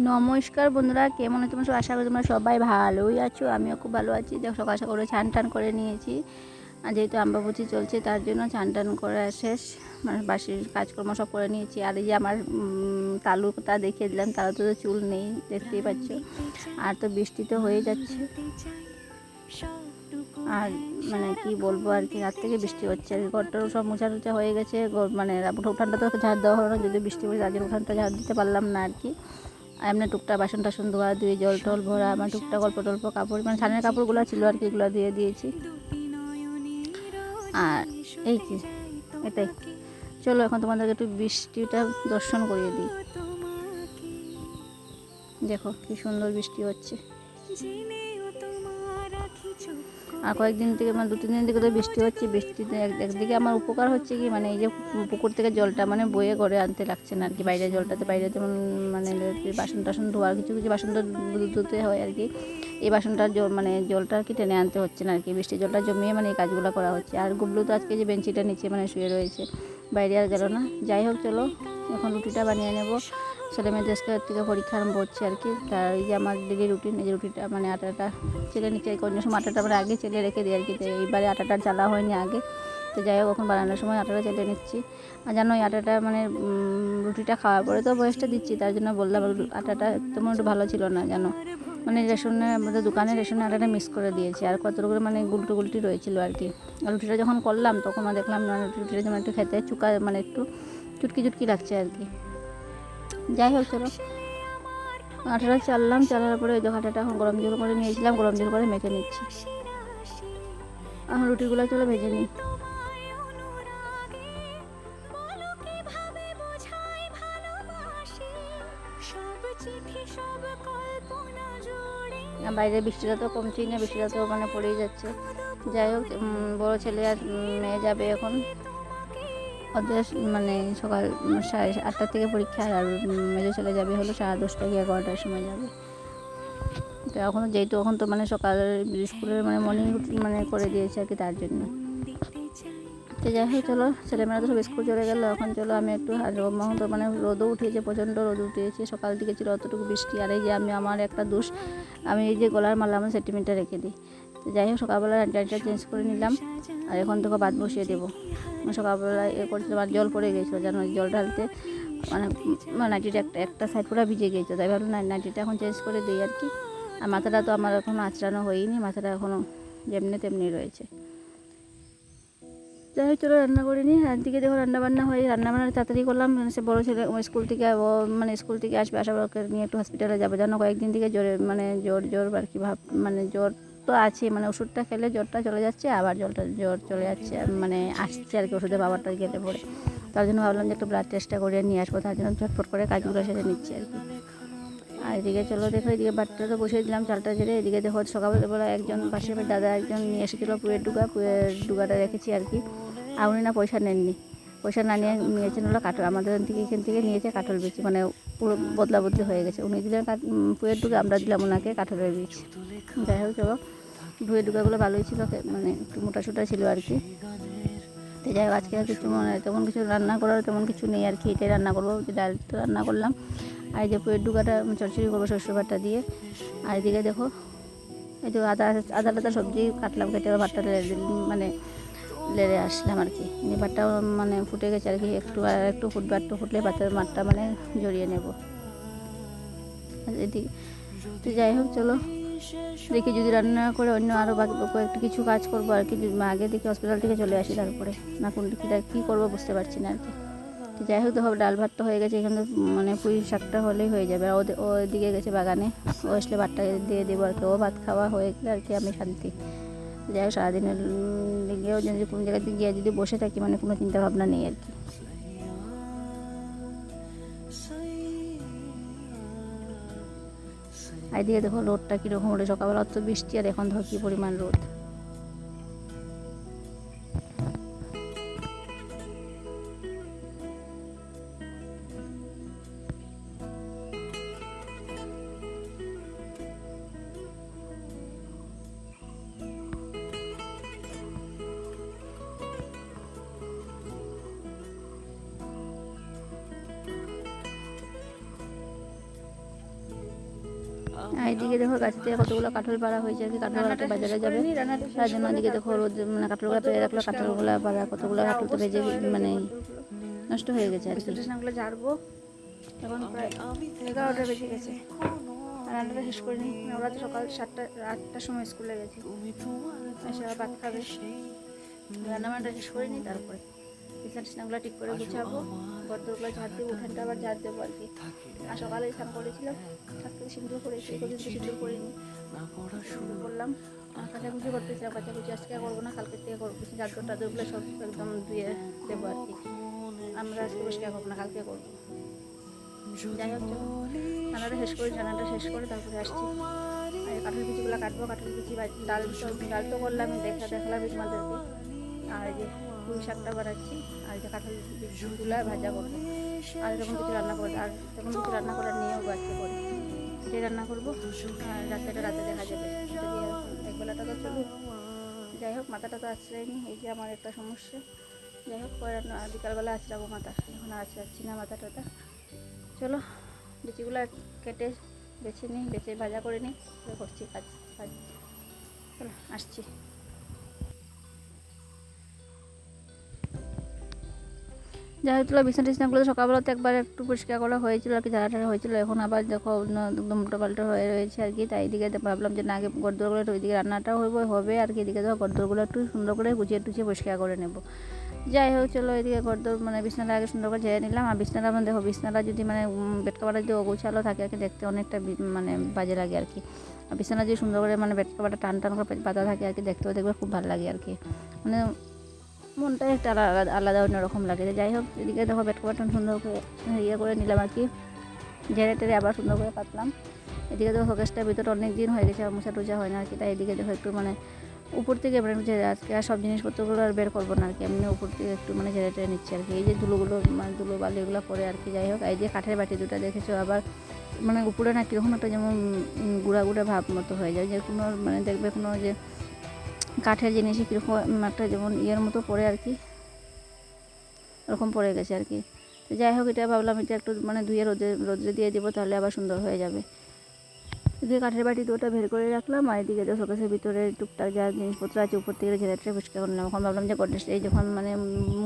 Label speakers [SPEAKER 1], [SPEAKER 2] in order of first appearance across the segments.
[SPEAKER 1] নমস্কার বন্ধুরা, কেমন আছো তোমরা? আশা করি তোমরা সবাই ভালোই আছো, আমিও খুব ভালো আছি। দেখো সকাল সকাল করে ছান টান করে নিয়েছি। আর যেহেতু আম্বাবতী চলছে, তার জন্য ছান টান করা শেষ। মানে বাসির কাজকর্ম সব করে নিয়েছি। আর এই যে আমার তালুটা দেখিয়ে দিলাম, তারা তো চুল নেই, দেখতেই পাচ্ছ। আর তো বৃষ্টি তো হয়ে যাচ্ছে। আর মানে কি বলব আর কি, রাত থেকে বৃষ্টি হচ্ছে। আর ঘরটাও সব মোছা টুচা হয়ে গেছে। মানে উঠানটা তো ঝাড় দেওয়া হলো না যদি বৃষ্টি পড়ে জন্য উঠানটা ঝাড় দিতে পারলাম না আর কি। এমনি টুকটা বাসন টাসন ধোয়া দিয়ে জল টল ভরা আমার টুকটা গল্প টল্প কাপড় মানে ছানের কাপড়গুলো ছিল আর কি, এগুলো দিয়ে দিয়েছি। আর এই কি এটাই। চলো এখন তোমাদেরকে একটু বৃষ্টিটা দর্শন করিয়ে দিই। দেখো কি সুন্দর বৃষ্টি হচ্ছে। আর কয়েকদিন থেকে মানে দু তিন দিন থেকে তো বৃষ্টি হচ্ছে, বৃষ্টিতে এক- একদিকে আমার উপকার হচ্ছে কি মানে এই যে পুকুর থেকে জলটা মানে বয়ে করে আনতে লাগছে না আর কি বাইরে জলটাতে বাইরে যেমন মানে বাসন টাসন ধোয়ার কিছু কিছু বাসন তো ধুতে হয় আর কি, এই বাসনটার জল মানে জলটা আর কি টেনে আনতে হচ্ছে না আর কি, বৃষ্টির জলটা জমিয়ে মানে এই কাজগুলো করা হচ্ছে। আর গুবলু তো আজকে যে বেঞ্চিটা নিচে মানে শুয়ে রয়েছে, বাইরে আর গেল না, যাই হোক চলো, এখন রুটিটা বানিয়ে নেব। ছেলে মেয়েদের থেকে পরীক্ষা আরম্ভ হচ্ছে আর কি। তার এই যে আমার ডেলি রুটিন, এই যে রুটিটা মানে আটাটা চেলে নিচে অন্য সময় আটাটা আমরা আগে চেলে রেখে দিই আর কি। তো এইবারে আটাটা জ্বালা হয়নি আগে। তো যাই হোক, এখন বানানোর সময় আটাটা চেলে নিচ্ছি। আর জানো, এই আটাটা মানে রুটিটা খাওয়ার পরে তো বয়সটা দিচ্ছি, তার জন্য বললাম আটাটা তেমন একটু ভালো ছিল না, জানো। মানে রেশনে, আমাদের দোকানে রেশনে আটাটা মিক্স করে দিয়েছি, আর কত করে মানে গুলটো গুলটি রয়েছিল আর কি। আর রুটিটা যখন করলাম, তখন দেখলাম না, রুটিটা যেমন একটু খেতে চুকা মানে একটু চুটকি চুটকি লাগছে আর কি। যাই হোক, চলো। আটাটা চাললাম চালার পরে ওই আটাটা এখন গরম জল করে নিয়েছিলাম, গরম জল করে মেখে নিচ্ছি। এখন রুটিগুলো চলো ভেজে নিই। বাইরে বৃষ্টিটা তো কমছেই না, বৃষ্টিটা তো মানে পড়েই যাচ্ছে। যাই হোক বড়ো ছেলে আর মেয়ে যাবে এখন। ওদের মানে সকাল সাড়ে আটটা থেকে পরীক্ষা আর মেজো ছেলে যাবে হলো সাড়ে দশটা কি এগারোটার সময় যাবে। তো এখন যেহেতু এখন তো মানে সকালের স্কুলের মানে মর্নিং রুটিন মানে করে দিয়েছে আর কি তার জন্য। তো যাই হোক চলো, ছেলেমেয়েরা তো সব স্কুল চলে গেলো, এখন চলো আমি একটু হাজমা তো মানে রোদও উঠিয়েছে প্রচণ্ড রোদ উঠিয়েছে সকাল দিকে ছিল অতটুকু বৃষ্টি, আর এই যে আমি, আমার একটা দোষ, আমি এই যে গলার মালা আমার সেন্টিমিটার রেখে দিই। যাই হোক, সকালবেলা ডাইটা চেঞ্জ করে নিলাম। আর এখন তোকে ভাত বসিয়ে দেবো। মানে সকালবেলা এ করছিলাম আর জল পড়ে গেছিল, যেন জল ঢালতে মানে মানে নাইটিটা একটা একটা সাইড পুরো ভিজে গিয়েছে তাই ভাবলাম নাইটিটা এখন চেঞ্জ করে দিই আর কি। আর মাথাটা তো আমার এখনও আঁচড়ানো হয়নি, মাথাটা এখনও যেমনি তেমনি রয়েছে। যাই হোক, চলো রান্না করে নিই। আর দিকে দেখো রান্না বান্না হয়ে রান্না বান্না তাড়াতাড়ি করলাম। মানে সে বড়ো ছেলে স্কুল থেকে মানে স্কুল থেকে আসবে আসার নিয়ে একটু হসপিটালে যাব। যেন কয়েকদিন থেকে জ্বরে মানে জ্বর জ্বর আর কি ভাব মানে জ্বর তো আছে মানে ওষুধটা খেলে জ্বরটা চলে যাচ্ছে, আবার জলটা জ্বর চলে যাচ্ছে মানে আসছে আর কি ওষুধের বাবারটা গেলে পরে তার জন্য ভাবলাম যে একটু ব্লাড টেস্টটা করে নিয়ে আসব, তার জন্য ঝটফট করে কাজগুলো সেরে নিচ্ছি আর কি। আর এদিকে চলো দেখো, এদিকে বাটটা তো বসিয়ে দিলাম চালটা ছেড়ে এদিকে দেখো সকালবেলা একজন পাশে দাদা একজন নিয়ে এসেছিল পুয়ের ডুগা, পুয়ের ডুগাটা রেখেছি আর কি। আর উনি না পয়সা নেননি। পয়সা না নিয়ে নিয়েছেন হলো কাঠল, আমাদের থেকে, এখান থেকে নিয়েছে কাঠল বীজ মানে পুরো বদলা বদলি হয়ে গেছে। উনি দিলেন পুয়ের ডুগা আমরা দিলাম ওনাকে কাঠলের বীজ। যাই হোক চলো ভুয়ের ডুগাগুলো ভালোই ছিল মানে একটু মোটা সোটা ছিল আর কি। তো যাই হোক, আজকে আর কিছু মানে তেমন কিছু রান্না করার তেমন কিছু নেই আর কি, এটাই রান্না করব ডাল তো রান্না করলাম। আর যে পুয়ের ডুগাটা চচ্চড়ি করব শস্য ভাতটা দিয়ে। আর এদিকে দেখো, এই যে আদা আদা টাদা সবজি কাটলাম, কেটে ভাতটা মানে লেড়ে আসলাম আর কি। ভাতটাও মানে ফুটে গেছে আর কি। একটু আর একটু ফুটবে একটু ফুটলে ভাতের মাঠটা মানে জড়িয়ে নেব। এদিকে তো যাই হোক, চলো। দেখি যদি রান্না করে অন্য আরও বাকি কয়েকটু কিছু কাজ করব আর কি। আগে দেখি হসপিটাল থেকে চলে আসি তারপরে। না কোনটা কীটা কী করব বুঝতে পারছি না আর কি। তো যাই হোক তো হবে ডাল ভাত তো হয়ে গেছে। এখানে মানে পুঁই শাকটা হলেই হয়ে যাবে। আর ওদের ও দিকে গেছে বাগানে। ও আসলে ভাতটা দিয়ে দেবো আর কি। ও ভাত খাওয়া হয়ে গেলে আর কি আমি শান্তি। যাই হোক, সারাদিনের গিয়েও যদি কোনো জায়গাতে গিয়ে যদি বসে থাকি মানে কোনো চিন্তাভাবনা নেই আর কি। আর এদিকে দেখো, রোদটা কীরকম ওঠে সকালবেলা অত বৃষ্টি, আর এখন ধর কী পরিমাণ রোদ। এদিকে দেখো গাছ থেকে কতগুলো কাঁঠাল পাড়া হয়েছে আর কি কাঁঠাল পাড়াতে বাজারে যাবে। তার জন্য এদিকে দেখো রোদ মানে কাঁঠালগুলো পেরে রাখল কাঁঠালগুলো পাড়া কতগুলো কাঁঠাল তো ভেজে মানে নষ্ট হয়ে গেছে আর কি
[SPEAKER 2] ঝাড়বো এখন প্রায় এগারোটা বেজে গেছে। রান্নাটা শেষ করিনি মানে ওরা তো সকাল সাতটা আটটার সময় স্কুলে গেছে। এসে আবার ভাত খাবে। রান্না বান্নাটা শেষ করিনি তারপরে বিছানা টিছানাগুলো ঠিক করে গুছাবো গর্দগুলো ঝাড় দেবো উঠানটা আবার ঝাড় দেবো আর কি। আর সকালে স্নান করেছিলাম থাকতে সিঁদুর করেছি কদিন তো সিঁদুর করিনি সিঁদুর করলাম আর কাচাকুচি করতেছিলাম কাচাকুচি আজকে করব না কালকে থেকে করব। চাদর টাদরগুলো সব একদম ধুয়ে দেবো আর কি। আমরা আজকে পরিষ্কার করব না কালকে করব। যাই হোক রান্নাটা শেষ করি রান্নাটা শেষ করে তারপরে আসছি। আর কাঠের বিচিগুলো কাটবো কাঠের বিচি বা- ডাল ডাল তো করলাম দেখা দেখলাম তোমাদেরকে। আর যে পুঁই শাকটা বানাচ্ছি, আর যে কাঠের বিচিগুলো ভাজা করব। আর যখন কিছু রান্না করব আর যখন কিছু রান্না করার নিয়েও বাচ্চা করে এটাই রান্না করব, আর রাতেটা রাতে দেখা যাবে। একবেলাটা তো চলুক যাই হোক, মাথাটা তো আশ্রয়নি এই যে আমার একটা সমস্যা। যাই হোক, পরে বিকালবেলা আছড়াবো মাথা, এখন আছড়াচ্ছি না মাথা টাথা। চলো, বিচিগুলো কেটে বেছে নিই, বেছে ভাজা করে নিই করছি কাজ কাজ। চলো, আসছি।
[SPEAKER 1] যাই হোক বিছানা টিছনাগুলো সকালবেলা তো একবার একটু পরিষ্কার করা হয়েছিল, আর কি ঝাড়া হয়েছিল। এখন আবার দেখো একদম উল্টো হয়ে রয়েছে আর কি। তাই এদিকে ভাবলাম যে না, আগে গদ্দরগুলো একটু ওইদিকে রান্নাটাও হবে। আর কি এদিকে দেখো গদ্দরগুলো একটু সুন্দর করে গুছিয়ে টুছিয়ে পরিষ্কার করে নেব। যাই হোক, চলো এদিকে গদ্দর মানে বিছনাটা আগে সুন্দর করে ঝেড়ে নিলাম। আর বিছনাটা মানে দেখো, বিছনাটা যদি মানে বেড কাপড়টা যদি অগোছালো থাকে, আর কি, দেখতে অনেকটা মানে বাজে লাগে আর কি। আর বিছানা যদি সুন্দর করে মানে বেড কাপড়টা টান টান করে পাতা থাকে, আর কি, দেখতেও দেখবে খুব ভালো লাগে আর কি। মানে মনটাই একটা আলাদা আলাদা অন্যরকম লাগে। যাই হোক, এদিকে দেখো বেড কভারটা সুন্দর করে ইয়ে করে নিলাম আর কি। ঝেড়ে টেড়ে আবার সুন্দর করে পাতলাম এদিকে দেখো শোকেসটার ভিতরে অনেক দিন হয়ে গেছে মোছা টোচা হয় না আর কি। তাই এদিকে দেখো একটু মানে উপর থেকে মানে আজকে আর সব জিনিসপত্রগুলো আর বের করব না আর কি। এমনি উপর থেকে একটু মানে ঝেড়ে টেড়ে নিচ্ছি আর কি। এই যে ধুলোগুলো মানে ধুলো বালি এগুলো পরে আর কি, যাই হোক। এই যে কাঠের বাটি দুটো দেখেছ, আবার মানে উপরে না কীরকম একটা যেমন গুঁড়া গুঁড়া ভাব মতো হয়ে যায়। যে কোনো মানে দেখবে কোনো যে কাঠের জিনিসে কীরকম একটা যেমন ইয়ের মতো পড়ে আর কি। ওরকম পড়ে গেছে আর কি। তো যাই হোক, এটা ভাবলাম এটা একটু মানে ধুয়ে রোদে রোদে দিয়ে দেবো, তাহলে আবার সুন্দর হয়ে যাবে। এদিকে কাঠের বাটি দুটো বের করে রাখলাম, আর এদিকে তো শোকেসের ভিতরে টুকটাক যা জিনিসপত্র আছে, উপর থেকে টেড়ে পরিষ্কার করলাম এখন ভাবলাম যে গডরেজটা এই যখন মানে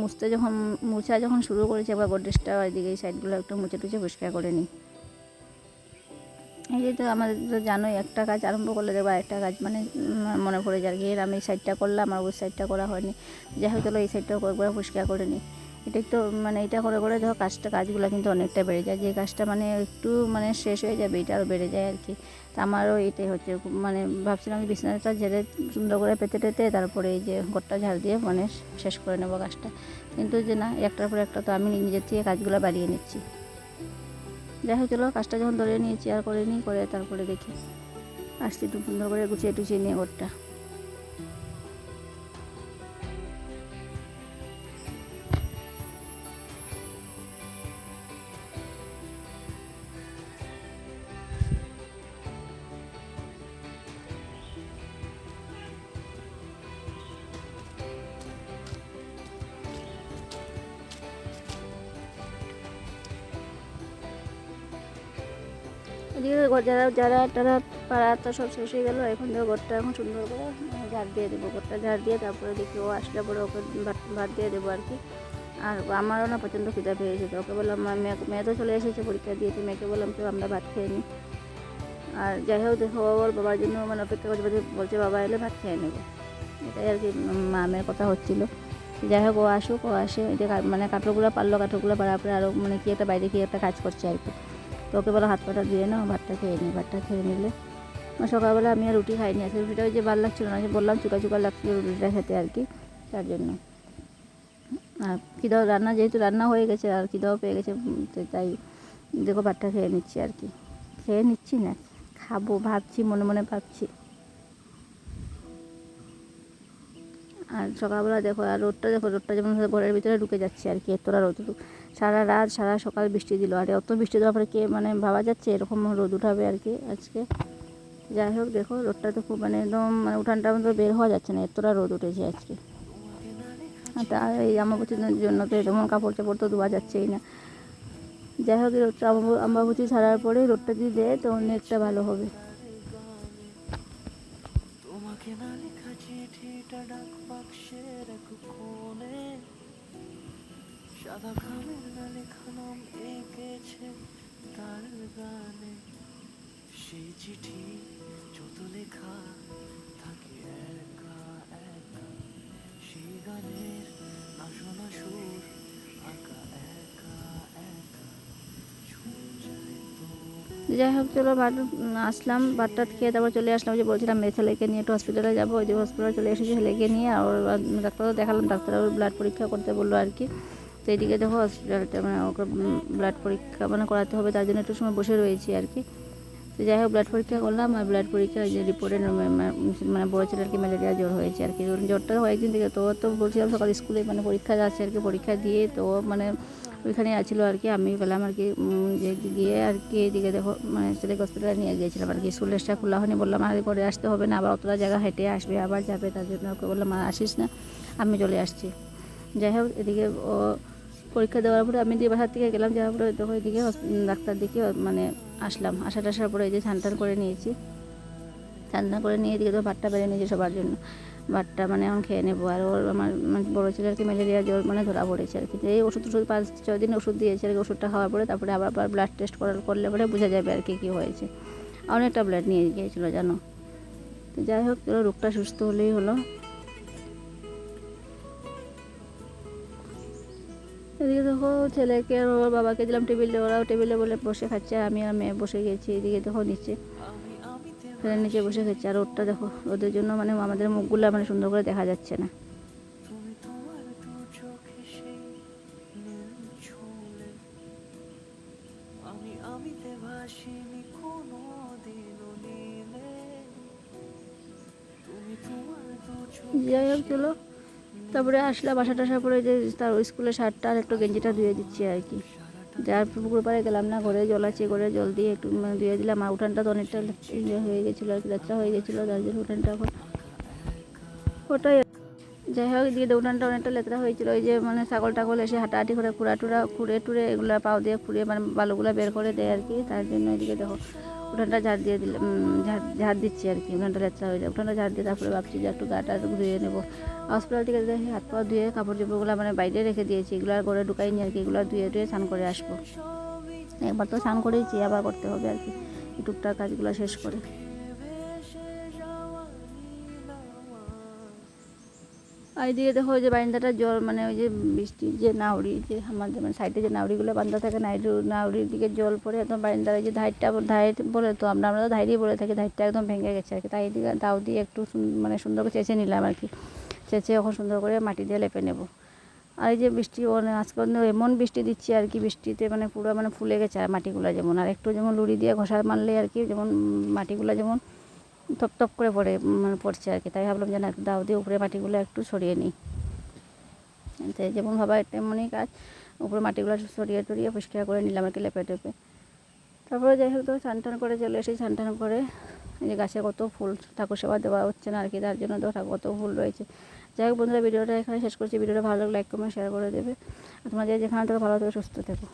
[SPEAKER 1] মুছতে যখন, মুছা যখন শুরু করেছে আবার গডরেজটা এদিকে এই সাইডগুলো একটু মুছে টুচে পরিষ্কার করে নিই। এই যে তো আমাদের তো জানোই, একটা কাজ আরম্ভ করলে দেখব একটা কাজ মানে মনে পড়ে যায় এর আমি এই সাইডটা করলাম, আর ওই সাইডটা করা হয়নি। যাই হোক, চলো এই সাইডটাও একবার পরিষ্কার করে নিই। এটাই তো মানে এটা করে করে দেখো কাজটা কাজগুলো কিন্তু অনেকটা বেড়ে যায়। যে কাজটা মানে একটু মানে শেষ হয়ে যাবে, এটা আরও বেড়ে যায় আর কি। তা আমারও এটাই হচ্ছে মানে ভাবছিলাম যে বিছানাটা ঝেড়ে সুন্দর করে পেতে টেতে, তারপরে এই যে ঘরটা ঝাড় দিয়ে মানে শেষ করে নেব কাজটা। কিন্তু যে না, একটার পর একটা তো আমি নিজের থেকে কাজগুলো বাড়িয়ে নিচ্ছি। যাই হোক, চলো, কাজটা যখন ধরে নিয়ে চেয়ার করে নিই, করে তারপরে দেখি। আসছি একটু সুন্দর করে গুছিয়ে টুছিয়ে নিয়ে ঘরটা। ঘর যারা যারা, তারা পাড়া তো সব শেষ হয়ে গেলো, এখন তো ঘরটা এখন সুন্দর করে মানে ঝাড় দিয়ে দেবো, ঘরটা ঝাড় দিয়ে তারপরে দেখি ও আসলে পরে ওকে ভাত দিয়ে দেবো আর কি। আর আমারও না প্রচণ্ড খিদা পেয়েছে, তো ওকে বললাম মেয়ে তো চলে এসেছে, পরীক্ষা দিয়েছে, মেয়েকে বললাম তো আমরা ভাত খেয়ে নিই আর যাই হোক, দেখো ওর বাবার জন্য মানে অপেক্ষা করছে, বলছে- বাবা এলে ভাত খেয়ে নেব। এটাই আর কি মা, মেয়ের কথা হচ্ছিল। যাই হোক, ও আসুক, ও আসে কা- মানে কাঠগুলো পারল, কাঠগুলো পারার পরে আরও মানে কি একটা বাইরে কি একটা কাজ করছে আর কি। তো ওকে বলো হাত পাটা দিয়ে নাও, ভাতটা খেয়ে নিই, ভাতটা খেয়ে নিলে। সকালবেলা আমি আর রুটি খাইনি, আজকে রুটিটা ওই যে ভালো লাগছিল না বললাম চুকা চুকা লাগছিল রুটিটা খেতে আর কি, তার জন্য। আর খিদাও রান্না, যেহেতু রান্না হয়ে গেছে, আর খিদাও পেয়ে গেছে তাই দেখো ভাতটা খেয়ে নিচ্ছি আর কি। খেয়ে নিচ্ছি না, খাব, ভাবছি, মনে মনে ভাবছি। আর সকালবেলা দেখো, আর রোদটা দেখো, রোদটা যেমন ঘরের ভিতরে ঢুকে যাচ্ছে আর কি, এতটা রোদ। সারা রাত, সারা সকাল বৃষ্টি দিল। আর অত বৃষ্টি দেওয়ার পরে কে মানে ভাবা যাচ্ছে এরকম রোদ উঠাবে আর কি আজকে? যাই হোক, দেখো রোদটা তো খুব মানে একদম মানে উঠানটা মতো বের হওয়া যাচ্ছে না, এতটা রোদ উঠেছে আজকে। তা এই আমাবতীর জন্য তো এরকম কাপড় চাপড় তো ধোয়া যাচ্ছেই না। যাই হোক রোদটা আম্বাবতী ছাড়ার পরে রোদটা যদি দেয় তো অনেকটা ভালো হবে।
[SPEAKER 3] সাদা এঁকেছে তার গানে। চিঠি যত লেখা থাকে একা একা। সেই গানের আসনা সুর আঁকা একা একা।
[SPEAKER 1] যাই হোক চলো উম, আসলাম ভাতটা খেয়ে তারপর চলে আসলাম। যে বলছিলাম মেয়ে ছেলেকে নিয়ে একটু হসপিটালে যাব। ওই যে হসপিটালে চলে এসেছি ছেলেকে নিয়ে। আর ডাক্তারও দেখালাম ডাক্তার ব্লাড পরীক্ষা করতে বলল আর কি। তো এইদিকে দেখো হসপিটালটা মানে ওকে ব্লাড পরীক্ষা মানে করাতে হবে, তার জন্য একটু সময় বসে রয়েছি আর কি। তো যাই হোক ব্লাড পরীক্ষা করলাম আর ব্লাড পরীক্ষা যে রিপোর্টে মানে বড় ছেলে আর কি ম্যালেরিয়া জ্বর হয়েছে আর কি। জ্বরটা কয়েকদিন থেকে, তো তো বলছিলাম সকাল স্কুলে মানে পরীক্ষা যাচ্ছে আর কি, পরীক্ষা দিয়ে তো মানে ওইখানে আছিল আর কি। আমি পেলাম আর কি যে গিয়ে আর কি এদিকে দেখো মানে ছেলেকে হসপিটালে নিয়ে গিয়েছিলাম আর কি। স্কুল ড্রেসটা খোলা হয়নি, বললাম, আর করে আসতে হবে না, আবার অতটা জায়গা হেঁটে আসবে, আবার যাবে, তার জন্য ওকে বললাম আসিস না, আমি চলে আসছি। যাই হোক, এদিকে ও পরীক্ষা দেওয়ার পরে আমি দিয়ে বাসার থেকে গেলাম, যাওয়ার পরে দেখো এদিকে ডাক্তার দিকে মানে আসলাম। আসা টাসার পরে এই যে স্নান করে নিয়েছি। টান করে নিয়ে এদিকে তো ভাতটা বেড়ে নিয়েছি সবার জন্য। ভাতটা মানে এখন খেয়ে নেব। আর ওর আমার মানে বড়ো ছেলে আর কি ম্যালেরিয়া, জ্বর মানে ধরা পড়েছে আর কি। এই ওষুধ ওষুধ পাঁচ, ছয় দিন ওষুধ দিয়েছে আর কি। ওষুধটা খাওয়ার পরে তারপরে আবার ব্লাড টেস্ট করার, করলে পরে বোঝা যাবে আর কি কী হয়েছে। অনেকটা ব্লাড নিয়ে গিয়েছিল, জানো? তো যাই হোক রোগটা সুস্থ হলেই হলো। এদিকে দেখো ছেলেকে আর ওর বাবাকে দিলাম টেবিলে ওরাও টেবিলে বলে বসে খাচ্ছে, আমি আর মেয়ে বসে গেছি, এদিকে দেখো নিচে। ফ্যানের নিচে বসে খাচ্ছে, আর ওরটা দেখো, ওদের জন্য মানে আমাদের মুখগুলো মানে সুন্দর করে দেখা যাচ্ছে না। যাই হোক, চলো। তারপরে আসলাম বাসা টাসার পরে যে তার ওই স্কুলের শার্টটা আর একটু গেঞ্জিটা ধুয়ে দিচ্ছি আর কি। যার পুকুর পাড়ে গেলাম না, ঘরে জল আছে করে জল দিয়ে একটু ধুয়ে দিলাম। আর উঠানটা তো অনেকটা ইয়ে হয়ে গেছিল আর কি, যাত্রা হয়ে গেছিল তার জন্য উঠানটা এখন ওটাই যাই হোক দিয়ে উঠানটা অনেকটা লেতরা হয়েছিল। ওই যে মানে ছাগল টাগল এসে হাঁটাহাঁটি করে কুড়া টুরা খুঁড়ে টুরে এগুলো পাও দিয়ে খুঁড়ে মানে বালুগুলো বের করে দেয় আর কি। তার জন্য এদিকে দেখো উঠানটা ঝাড় দিয়ে দিলে ঝাড় ঝাড় দিচ্ছি আর কি, উঠানটা লেচা হয়ে যায়। উঠানটা ঝাড় দিয়ে তারপরে ভাবছি যে একটু গাটা ধুয়ে নেব। হসপিটাল থেকে দেখি হাত পা ধুয়ে কাপড় চোপড়গুলো মানে বাইরে রেখে দিয়েছি, এগুলো আর ঘরে ঢুকাইনি আর কি, এগুলো ধুয়ে ধুয়ে স্নান করে আসব। একবার তো স্নান করেইছি, আবার করতে হবে আর কি টুকটাক কাজগুলো শেষ করে। আর এদিকে দেখো ওই যে বারিন্দাটা জল মানে ওই যে বৃষ্টির যে নাউড়ি যে আমাদের মানে সাইডে যে নাউড়িগুলো বান্ধা থাকে নাইডু নাউড়ির দিকে জল পড়ে একদম বারিন্দার ওই যে ধাইরটা ধাইর বলে তো, আমরা আমরা তো ধাইরই বলে থাকি, ধাইরটা একদম ভেঙে গেছে আর কি। তাই দিকে দাও দিয়ে একটু মানে সুন্দর করে চেঁচে নিলাম আর কি। চেঁচে এখন সুন্দর করে মাটি দিয়ে লেপে নেব। আর এই যে বৃষ্টি আজকে এমন বৃষ্টি দিচ্ছে আর কি, বৃষ্টিতে মানে পুরো মানে ফুলে গেছে আর মাটিগুলো যেমন। আর একটু যেমন লুড়ি দিয়ে ঘষা মারলে আর কি, যেমন মাটিগুলো যেমন টপ টপ করে পড়ে মানে পড়ছে আর কি। তাই ভাবলাম যে না দাও দিয়ে উপরে মাটিগুলো একটু সরিয়ে নিই। যেমন ভাবা তেমনই কাজ। উপরে মাটিগুলো সরিয়ে টরিয়ে পরিষ্কার করে নিলাম আর কি লেপে টেপে। তারপরে যাই হোক তো টান করে চলে স্নান টান করে এই যে গাছে কত ফুল, ঠাকুর সেবা দেওয়া হচ্ছে না আর কি, তার জন্য তো কত ফুল রয়েছে। যাই হোক বন্ধুরা, ভিডিওটা এখানে শেষ করছি। ভিডিওটা ভালো লাগলে লাইক কমেন্ট শেয়ার করে দেবে। আর তোমরা যে যেখানে থেকে ভালো থেকে, সুস্থ থেকো।